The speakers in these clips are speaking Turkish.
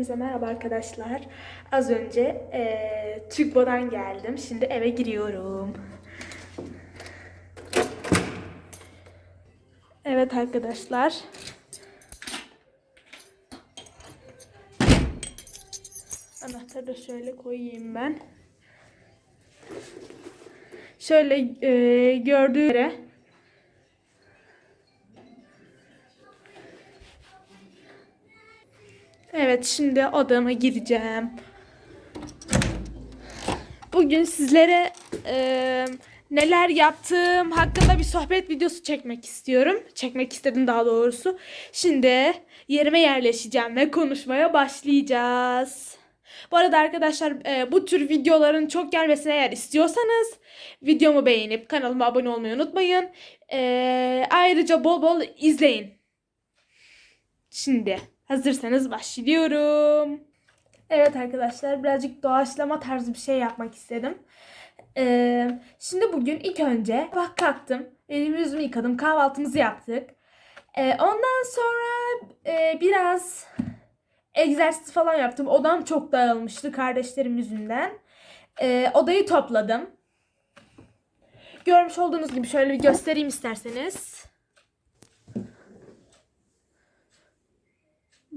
Hepinize merhaba arkadaşlar. Az önce eee TÜGVA'dan geldim. Şimdi eve giriyorum. Evet arkadaşlar. Anahtarı da şöyle koyayım ben. Şöyle eee gördüğü yere Evet şimdi odama gireceğim. Bugün sizlere e, neler yaptığım hakkında bir sohbet videosu çekmek istiyorum. Çekmek istedim daha doğrusu. Şimdi yerime yerleşeceğim ve konuşmaya başlayacağız. Bu arada arkadaşlar e, bu tür videoların çok gelmesini eğer istiyorsanız videomu beğenip kanalıma abone olmayı unutmayın. E, ayrıca bol bol izleyin. Şimdi hazırsanız başlıyorum. Evet arkadaşlar birazcık doğaçlama tarzı bir şey yapmak istedim. Ee, şimdi bugün ilk önce bak kalktım. Elimi yüzümü yıkadım. Kahvaltımızı yaptık. Ee, ondan sonra e, biraz egzersiz falan yaptım. Odam çok dağılmıştı kardeşlerim yüzünden. Ee, odayı topladım. Görmüş olduğunuz gibi şöyle bir göstereyim isterseniz.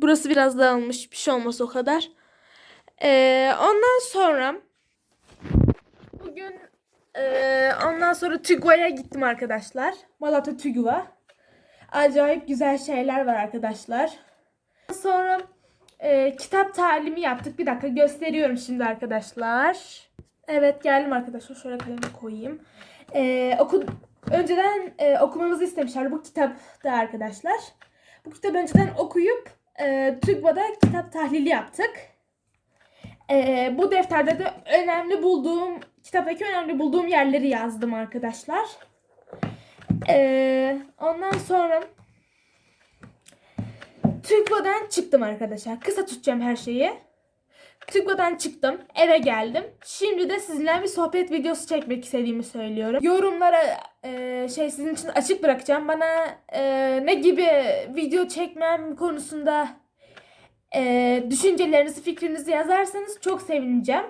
Burası biraz dağılmış. Bir şey olmaz o kadar. Ee, ondan sonra bugün ee, ondan sonra TÜGVA'ya gittim arkadaşlar. Malatya TÜGVA. Acayip güzel şeyler var arkadaşlar. Sonra ee, kitap talimi yaptık. Bir dakika gösteriyorum şimdi arkadaşlar. Evet geldim arkadaşlar. Şöyle kalemi koyayım. Ee, oku önceden e, okumamızı istemişler bu kitapta arkadaşlar. Bu kitabı önceden okuyup e, TÜGVA'da kitap tahlili yaptık. E, bu defterde de önemli bulduğum, kitaptaki önemli bulduğum yerleri yazdım arkadaşlar. E, ondan sonra TÜGVA'dan çıktım arkadaşlar. Kısa tutacağım her şeyi. TÜGVA'dan çıktım, eve geldim. Şimdi de sizinle bir sohbet videosu çekmek istediğimi söylüyorum. Yorumlara e, şey sizin için açık bırakacağım. Bana e, ne gibi video çekmem konusunda e, düşüncelerinizi, fikrinizi yazarsanız çok sevineceğim.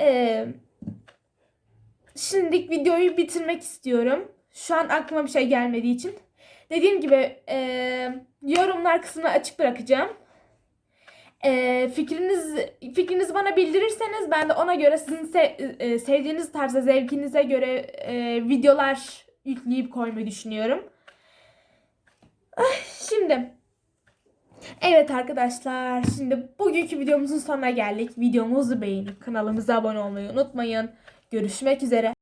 E, şimdilik videoyu bitirmek istiyorum. Şu an aklıma bir şey gelmediği için. Dediğim gibi e, yorumlar kısmına açık bırakacağım. E, fikriniz fikrinizi bana bildirirseniz ben de ona göre sizin se- e, sevdiğiniz tarzda zevkinize göre e, videolar yükleyip koymayı düşünüyorum. Ay, şimdi Evet arkadaşlar şimdi bugünkü videomuzun sonuna geldik. Videomuzu beğenip kanalımıza abone olmayı unutmayın. Görüşmek üzere.